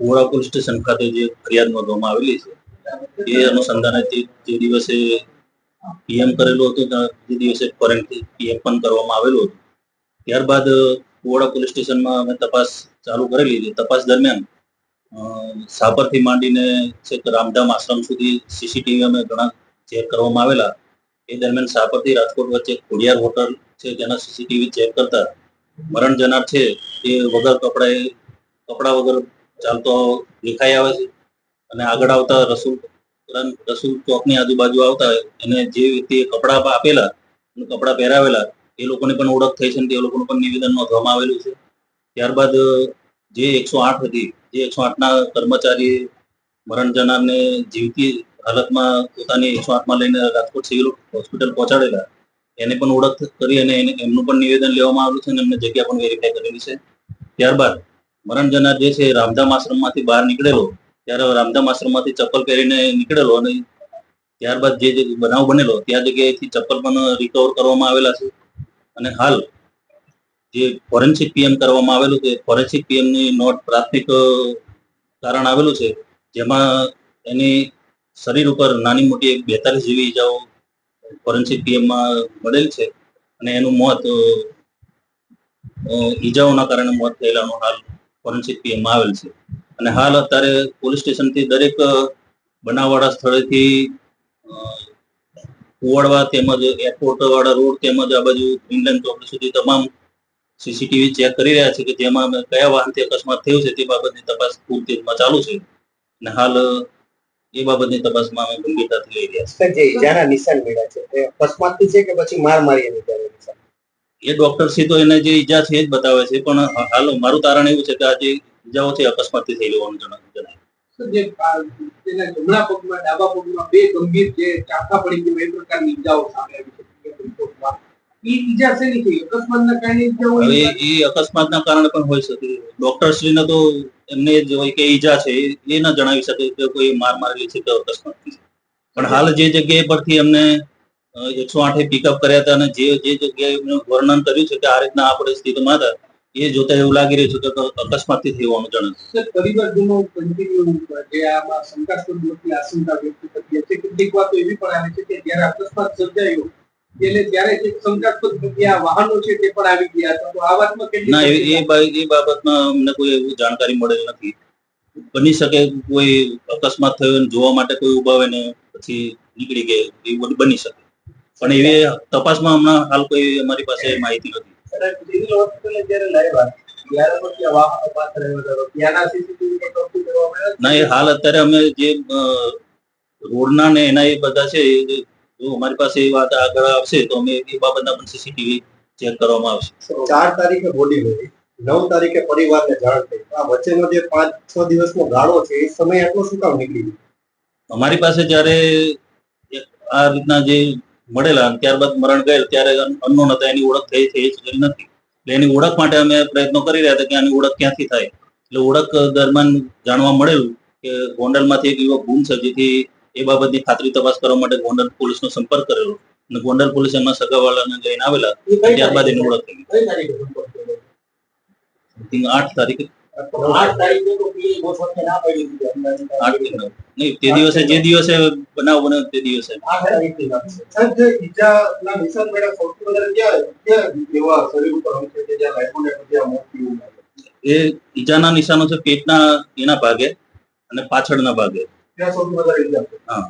Kuvada police station ખાતે જે ફરિયાદ નોંધવામાં આવેલી છે, એ અનુસંધાને જે દિવસે પીએમ કરેલું હતું તે દિવસે ફોરેન્સિક પીએમ પણ કરવામાં આવેલું હતું. ત્યારબાદ કુવાડા પોલીસ સ્ટેશનમાં અમે તપાસ ચાલુ કરેલી હતી. તપાસ દરમિયાન સાપરથી માંડીને છેક રામધામ આશ્રમ સુધી સીસીટીવી અમે ઘણા ચેક કરવામાં આવેલા. એ દરમિયાન સાપરથી રાજકોટ વચ્ચે ખોડિયાર હોટલ છે તેના સીસીટીવી ચેક કરતા મરણ જનાર છે એ વગર કપડાએ, કપડા વગર ચાલતો દેખાઈ આવે છે. અને આગળ આવતા રસૂલ રસૂલ ચોકની આજુબાજુ આવતા એને જે વ્યક્તિએ કપડા આપેલા કપડાં પહેરાવેલા, એ લોકોની પણ ઓળખ થઈ છે અને તે લોકોનું પણ નિવેદન નોંધવામાં આવેલું છે. ત્યારબાદ, જે એકસો આઠ હતી જે એકસો આઠના કર્મચારી મરણ જનારને જીવતી હાલતમાં પોતાની એકસો આઠમાં લઈને રાજકોટ સિવિલ હોસ્પિટલ પહોંચાડેલા. એને પણ ઓળખ કરી અને એમનું પણ નિવેદન લેવામાં આવેલું છે અને એમને જગ્યા પણ વેરીફાઈ કરેલી છે. ત્યારબાદ મરણ જનાર જે છે રામધામ આશ્રમમાંથી બહાર નીકળેલો, ત્યારે રામધામ આશ્રમમાંથી ચપ્પલ પહેરીને નીકળેલો અને ત્યારબાદ જે બનાવ બનેલો, ત્યાં જગ્યાએથી ચપ્પલ પણ રિકવર કરવામાં આવેલા છે. અને હાલ જે ફોરેન્સિક પીએમ કરવામાં આવેલું છે ફોરેન્સિક પીએમની નોટ પ્રાથમિક કારણ આવેલું છે, જેમાં એની શરીર ઉપર નાની મોટી એક બેતાલીસ જેવી ઈજાઓ ફોરેન્સિક પીએમમાં મળેલ છે. અને એનું મોત ઈજાઓના કારણે મોત થયેલાનું હાલ ફોરેન્સિક ટીમ આવેલ છે. અને હાલ અત્યારે પોલીસ સ્ટેશનથી દરેક બનાવવાળા સ્થળેથી કુવાડવા તેમજ એરપોર્ટ વાળા રોડ તેમજ આ બાજુ ગ્રીનલેન્ડ ચોકડી સુધી તમામ સીસીટીવી ચેક કરી રહ્યા છે કે જેમાં અમે કયા વાહનથી અકસ્માત થયો છે તે બાબતની તપાસ પૂરતીમાં ચાલુ છે. અને હાલ એ બાબતની તપાસમાં અમે ગંભીરતાથી લઈ રહ્યા સર, જે ઈજાના નિશાન મળ્યા છે તે અકસ્માતથી છે કે પછી માર મારી એની ઈજાના નિશાન છીએ એ ડોક્ટર છે તો એને જે ઈજા છે એ જ બતાવે છે. પણ હાલ મારું તારણ એવું છે કે આજે ઈજાઓ છે અકસ્માતથી થયેલી હોવાનું જણાવ્યું કારણે એ અકસ્માતના કારણે પણ હોઈ શકે. ડોક્ટર શ્રીને તો એમને જ હોય કે ઈજા છે એ- ના જણાવી શકે કે કોઈ માર મારેલી છે કે અકસ્માત પણ હાલ જે જગ્યાએ પરથી અમને એકસો આઠે પિકઅપ કર્યા હતા અને જે જે જગ્યાએ વર્ણન કર્યું છે કે આ રીતના આ પરિસ્થિતિમાં હતા એ જોતા એવું લાગી રહ્યું છે કે અકસ્માતથી થયું જણાય સર, પરિવારજનો કન્ટિન્યુ જે આ શંકાસ્પદ લોકોની આશંકા વ્યક્ત કરી છે કેટલીક વાતો એવી પણ આવે છે કે જ્યારે અકસ્માત સર્જાયો એટલે ત્યારે જે શંકાસ્પદ જગ્યા વાહનો છે તે પણ આવી ગયા હતા. તો આ વાતમાં ના એ કેટલી એ બાબતમાં અમને કોઈ એવું જાણકારી મળેલ નથી. બની શકે કોઈ અકસ્માત થયો જોવા માટે કોઈ ઊભા હોય ને પછી નીકળી ગયા એવું બની શકે. પણ એવી તપાસમાં હમણાં હાલ કોઈ અમારી પાસે માહિતી નથી. હતો ને એ હાલ અત્યારે અમે જે રોડના ને એના એ બધા છે જો અમારી પાસે એ વાત આગળ આવશે તો અમે એ બાબતના પણ સીસીટીવી ચેક કરવામાં આવશે. ચાર તારીખે બોડી મળી નવ તારીખે પરિવારને જાણ થઈ. આ વચ્ચેનો જે પાંચ છ દિવસનો ગાળો છે એ સમય આટલો શું કામ નીકળી ગયો? અમારી પાસે જ્યારે આ રીતના જે મળેલા અને ત્યારબાદ મરણ ગયેલ ત્યારે અનનોન હતા એની ઓળખ થઈ થઈ શકેલી નથી. એટલે એની ઓળખ માટે અમે પ્રયત્નો કરી રહ્યા હતા કે આની ઓળખ ક્યાંથી થાય. એટલે ઓળખ દરમિયાન જાણવા મળેલું કે ગોંડલમાંથી એક યુવક ગુમ છે જેથી એ બાબતની ખાતરી તપાસ કરવા માટે ગોંડલ પોલીસનો સંપર્ક કરેલો. અને ગોંડલ પોલીસ એમના સગાવાળાને લઈને આવેલા ત્યારબાદ એની ઓળખ થઈ? ગઈ આઠ તારીખે. તો દિવસે જે દિવસે બનાવ બન્યો તે દિવસે. એ ઈજાના નિશાનો છે પેટના એના ભાગે અને પાછળના ભાગે. ત્યાં સૌથી વધારે હા.